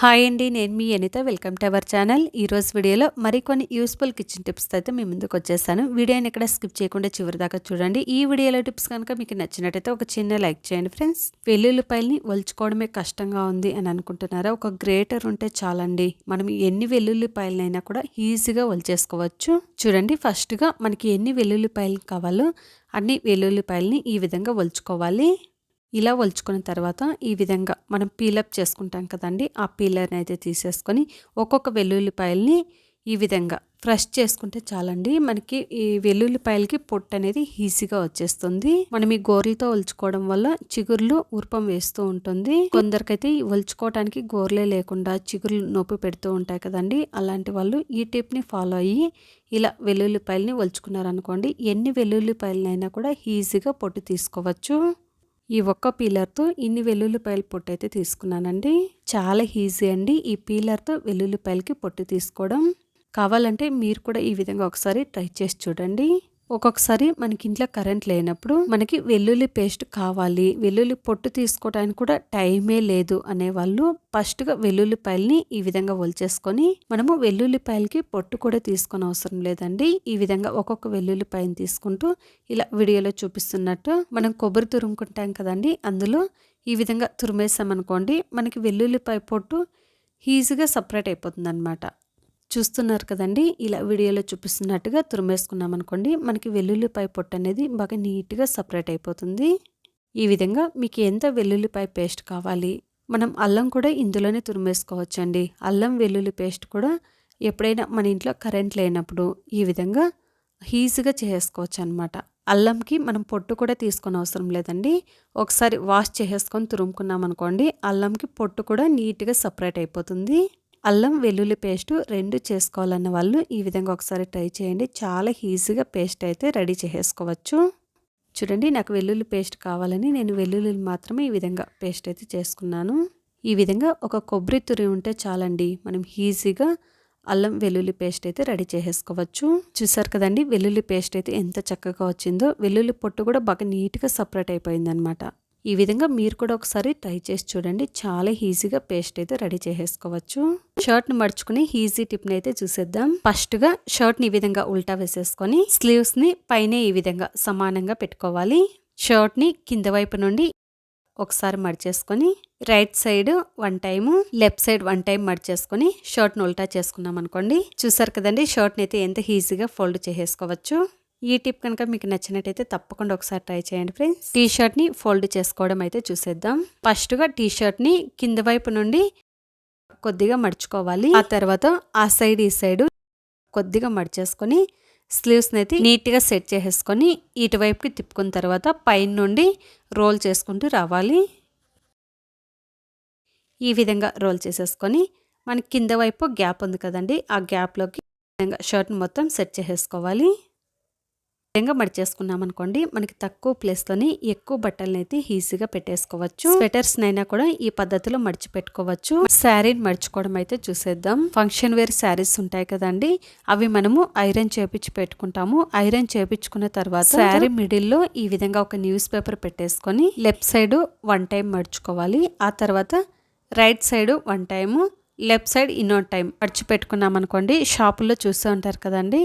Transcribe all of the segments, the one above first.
Hi అండి నేను మీ Anitha. Welcome to our channel ఈరోజు వీడియోలో మరికొన్ని యూస్ఫుల్ కిచెన్ టిప్స్ అయితే మీ ముందుకు వచ్చేసాను. వీడియోని ఇక్కడ స్కిప్ చేయకుండా చివరి దాకా చూడండి. ఈ వీడియోలో టిప్స్ కనుక మీకు నచ్చినట్టయితే ఒక చిన్న లైక్ చేయండి ఫ్రెండ్స్ వెల్లుల్లిపాయల్ని ఒలుచుకోవడమే కష్టంగా ఉంది అని అనుకుంటున్నారా? ఒక గ్రేటర్ ఉంటే చాలండి. మనం ఎన్ని వెల్లుల్లిపాయలనైనా కూడా ఈజీగా ఒలిచేసుకోవచ్చు. చూడండి ఫస్ట్గా మనకి ఎన్ని వెల్లుల్లిపాయలు కావాలో అన్ని వెల్లుల్లిపాయలని ఈ విధంగా ఒలుచుకోవాలి. ఇలా ఒలుచుకున్న తర్వాత ఈ విధంగా మనం పీలప్ చేసుకుంటాం కదండి. ఆ పీలర్ని అయితే తీసేసుకొని ఒక్కొక్క వెల్లుల్లిపాయల్ని ఈ విధంగా ఫ్రెష్ చేసుకుంటే చాలండి. మనకి ఈ వెల్లుల్లిపాయలకి పొట్టు అనేది ఈజీగా వచ్చేస్తుంది. మనం ఈ గోర్లతో ఒలుచుకోవడం వల్ల చిగుర్లు ఉర్పం వేస్తూ ఉంటుంది. కొందరికైతే ఒలుచుకోవడానికి గోర్లే లేకుండా చిగుర్లు నొప్పి పెడుతూ ఉంటాయి కదండి. అలాంటి వాళ్ళు ఈ టిప్ని ఫాలో అయ్యి ఇలా వెల్లుల్లిపాయలని ఒలుచుకున్నారనుకోండి ఎన్ని వెల్లుల్లిపాయలనైనా కూడా ఈజీగా పొట్టు తీసుకోవచ్చు. ఈ ఒక్క పీలర్తో ఇన్ని వెల్లుల్లిపాయల పొట్టు అయితే తీసుకున్నానండి. చాలా ఈజీ అండి ఈ పీలర్తో వెల్లుల్లిపాయలకి పొట్టు తీసుకోవడం. కావాలంటే మీరు కూడా ఈ విధంగా ఒకసారి ట్రై చేసి చూడండి. ఒక్కొక్కసారి మనకి ఇంట్లో కరెంట్ లేనప్పుడు మనకి వెల్లుల్లి పేస్ట్ కావాలి వెల్లుల్లి పొట్టు తీసుకోవడానికి కూడా టైమే లేదు అనే వాళ్ళు ఫస్ట్గా వెల్లుల్లిపాయల్ని ఈ విధంగా ఒలిచేసుకొని మనము వెల్లుల్లిపాయలకి పొట్టు కూడా తీసుకొని అవసరం లేదండి. ఈ విధంగా ఒక్కొక్క వెల్లుల్లిపాయని తీసుకుంటూ ఇలా వీడియోలో చూపిస్తున్నట్టు మనం కొబ్బరి తురుముకుంటాం కదండి అందులో ఈ విధంగా తురిమేసామనుకోండి మనకి వెల్లుల్లిపాయ పొట్టు ఈజీగా సపరేట్ అయిపోతుంది అనమాట చూస్తున్నారు కదండి. ఇలా వీడియోలో చూపిస్తున్నట్టుగా తురిమేసుకున్నాం అనుకోండి మనకి వెల్లుల్లిపాయ పొట్టు అనేది బాగా నీట్గా సపరేట్ అయిపోతుంది. ఈ విధంగా మీకు ఎంత వెల్లుల్లిపాయ పేస్ట్ కావాలి? మనం అల్లం కూడా ఇందులోనే తురిమేసుకోవచ్చండి. అల్లం వెల్లుల్లి పేస్ట్ కూడా ఎప్పుడైనా మన ఇంట్లో కరెంట్ లేనప్పుడు ఈ విధంగా హీజీగా చేసుకోవచ్చు అనమాట అల్లంకి మనం పొట్టు కూడా తీసుకొని అవసరం లేదండి. ఒకసారి వాష్ చేసేసుకొని తురుముకున్నాం అనుకోండి అల్లంకి పొట్టు కూడా నీట్గా సపరేట్ అయిపోతుంది. అల్లం వెల్లుల్లి పేస్ట్ రెండు చేసుకోవాలన్న వాళ్ళు ఈ విధంగా ఒకసారి ట్రై చేయండి. చాలా ఈజీగా పేస్ట్ అయితే రెడీ చేసుకోవచ్చు. చూడండి నాకు వెల్లుల్లి పేస్ట్ కావాలని నేను వెల్లుల్లి మాత్రమే ఈ విధంగా పేస్ట్ అయితే చేసుకున్నాను. ఈ విధంగా ఒక కొబ్బరి తురి ఉంటే చాలండి. మనం ఈజీగా అల్లం వెల్లుల్లి పేస్ట్ అయితే రెడీ చేసేసుకోవచ్చు చూసారు కదండి వెల్లుల్లి పేస్ట్ అయితే ఎంత చక్కగా వచ్చిందో. వెల్లుల్లి పొట్టు కూడా బాగా నీట్గా సపరేట్ అయిపోయిందనమాట ఈ విధంగా మీరు కూడా ఒకసారి ట్రై చేసి చూడండి. చాలా ఈజీగా పేస్ట్ అయితే రెడీ చేసేసుకోవచ్చు. షర్ట్ని మడుచుకుని ఈజీ టిప్ని అయితే చూసేద్దాం. ఫస్ట్గా షర్ట్ని ఈ విధంగా ఉల్టా వేసేసుకొని స్లీవ్స్ని పైన ఈ విధంగా సమానంగా పెట్టుకోవాలి. షర్ట్ని కింద వైపు నుండి ఒకసారి మడిచేసుకొని right side one time left side one time మడిచేసుకొని షర్ట్ని ఉల్టా చేసుకున్నాం అనుకోండి చూసారు కదండి షర్ట్ని అయితే ఎంత ఈజీగా ఫోల్డ్ చేసేసుకోవచ్చు. ఈ టిప్ కనుక మీకు నచ్చినట్టయితే తప్పకుండా ఒకసారి ట్రై చేయండి ఫ్రెండ్స్. టీ షర్ట్ని ఫోల్డ్ చేసుకోవడం అయితే చూసేద్దాం. ఫస్ట్గా టీ షర్ట్ని కింద వైపు నుండి కొద్దిగా మడుచుకోవాలి. ఆ తర్వాత ఆ సైడ్ ఈ సైడ్ కొద్దిగా మడిచేసుకొని స్లీవ్స్ని అయితే నీట్గా సెట్ చేసేసుకొని ఇటువైపుకి తిప్పుకున్న తర్వాత పైన నుండి రోల్ చేసుకుంటూ రావాలి. ఈ విధంగా రోల్ చేసేసుకొని మన కింద వైపు గ్యాప్ ఉంది కదండి ఆ గ్యాప్లోకి విధంగా షర్ట్ని మొత్తం సెట్ చేసేసుకోవాలి. విధంగా మడిచేసుకున్నాం అనుకోండి మనకి తక్కువ ప్లేస్లోని ఎక్కువ బట్టలను అయితే ఈజీగా పెట్టేసుకోవచ్చు. స్వెటర్స్ నైనా కూడా ఈ పద్ధతిలో మడిచి పెట్టుకోవచ్చు శారీని మడుచుకోవడం అయితే చూసేద్దాం. ఫంక్షన్ వేర్ శారీస్ ఉంటాయి కదండి అవి మనము ఐరన్ చేపించి పెట్టుకుంటాము. ఐరన్ చేపించుకున్న తర్వాత శారీ మిడిల్లో ఈ విధంగా ఒక న్యూస్ పేపర్ పెట్టేసుకొని లెఫ్ట్ సైడ్ వన్ టైం మడుచుకోవాలి. ఆ తర్వాత right side one time left side ఇన్నో time మడిచి పెట్టుకున్నాం అనుకోండి షాపుల్లో చూస్తూ ఉంటారు కదండి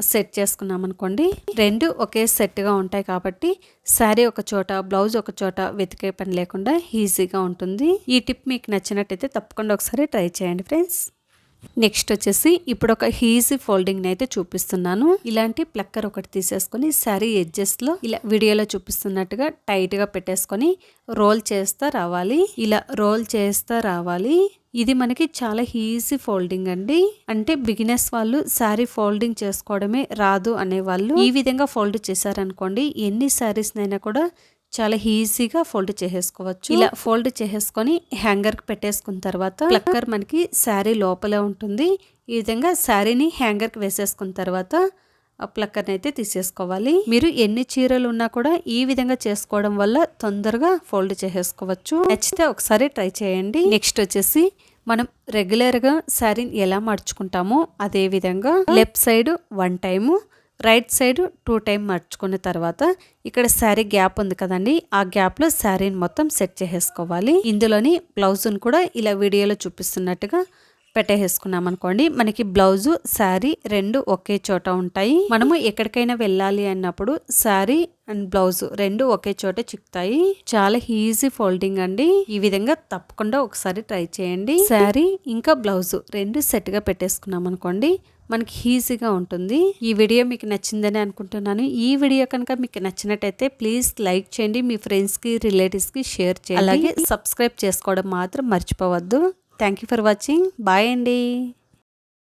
సెట్ చేసుకున్నాం అనుకోండి రెండు ఒకే సెట్గా ఉంటాయి కాబట్టి శారీ ఒక చోట బ్లౌజ్ ఒక చోట వెతికే పని లేకుండా ఈజీగా ఉంటుంది. ఈ టిప్ మీకు నచ్చినట్టయితే తప్పకుండా ఒకసారి ట్రై చేయండి ఫ్రెండ్స్. నెక్స్ట్ వచ్చేసి ఇప్పుడు ఒక హీజీ ఫోల్డింగ్ అయితే చూపిస్తున్నాను. ఇలాంటి ప్లక్కర్ ఒకటి తీసేసుకొని శారీ ఎడ్జెస్లో ఇలా వీడియోలో చూపిస్తున్నట్టుగా టైట్గా పెట్టేసుకొని రోల్ చేస్తా రావాలి. ఇలా రోల్ చేస్తా రావాలి. ఇది మనకి చాలా ఈజీ ఫోల్డింగ్ అండి. అంటే బిగినర్స్ వాళ్ళు శారీ ఫోల్డింగ్ చేసుకోవడమే రాదు అనే వాళ్ళు ఈ విధంగా ఫోల్డ్ చేశారనుకోండి ఎన్ని శారీస్నైనా కూడా చాలా ఈజీగా ఫోల్డ్ చేసేసుకోవచ్చు. ఇలా ఫోల్డ్ చేసేసుకొని హ్యాంగర్కి పెట్టేసుకున్న తర్వాత ప్లక్కర్ మనకి శారీ లోపల ఉంటుంది. ఈ విధంగా శారీని హ్యాంగర్కి వేసేసుకున్న తర్వాత ప్లక్కర్ని అయితే తీసేసుకోవాలి. మీరు ఎన్ని చీరలు ఉన్నా కూడా ఈ విధంగా చేసుకోవడం వల్ల తొందరగా ఫోల్డ్ చేసేసుకోవచ్చు. నచ్చితే ఒకసారి ట్రై చేయండి. నెక్స్ట్ వచ్చేసి మనం రెగ్యులర్గా శారీని ఎలా మార్చుకుంటామో అదే విధంగా left side one time right side two time మర్చుకున్న తర్వాత ఇక్కడ శారీ గ్యాప్ ఉంది కదండి ఆ గ్యాప్లో శారీని మొత్తం సెట్ చేసేసుకోవాలి. ఇందులోని బ్లౌజ్ను కూడా ఇలా వీడియోలో చూపిస్తున్నట్టుగా పెట్టేసుకున్నాం అనుకోండి మనకి బ్లౌజు శారీ రెండు ఒకే చోట ఉంటాయి. మనము ఎక్కడికైనా వెళ్ళాలి అన్నప్పుడు శారీ అండ్ బ్లౌజ్ రెండు ఒకే చోట చిక్కుతాయి. చాలా ఈజీ ఫోల్డింగ్ అండి. ఈ విధంగా తప్పకుండా ఒకసారి ట్రై చేయండి. శారీ ఇంకా బ్లౌజ్ రెండు సెట్గా పెట్టేసుకున్నాం అనుకోండి మనకి ఈజీగా ఉంటుంది. ఈ వీడియో మీకు నచ్చిందని అనుకుంటున్నాను. ఈ వీడియో కనుక మీకు నచ్చినట్టయితే ప్లీజ్ లైక్ చేయండి మీ ఫ్రెండ్స్కి రిలేటివ్స్కి షేర్ చేయండి. అలాగే సబ్స్క్రైబ్ చేసుకోవడం మాత్రం మర్చిపోవద్దు. Thank you for watching. Bye అండి.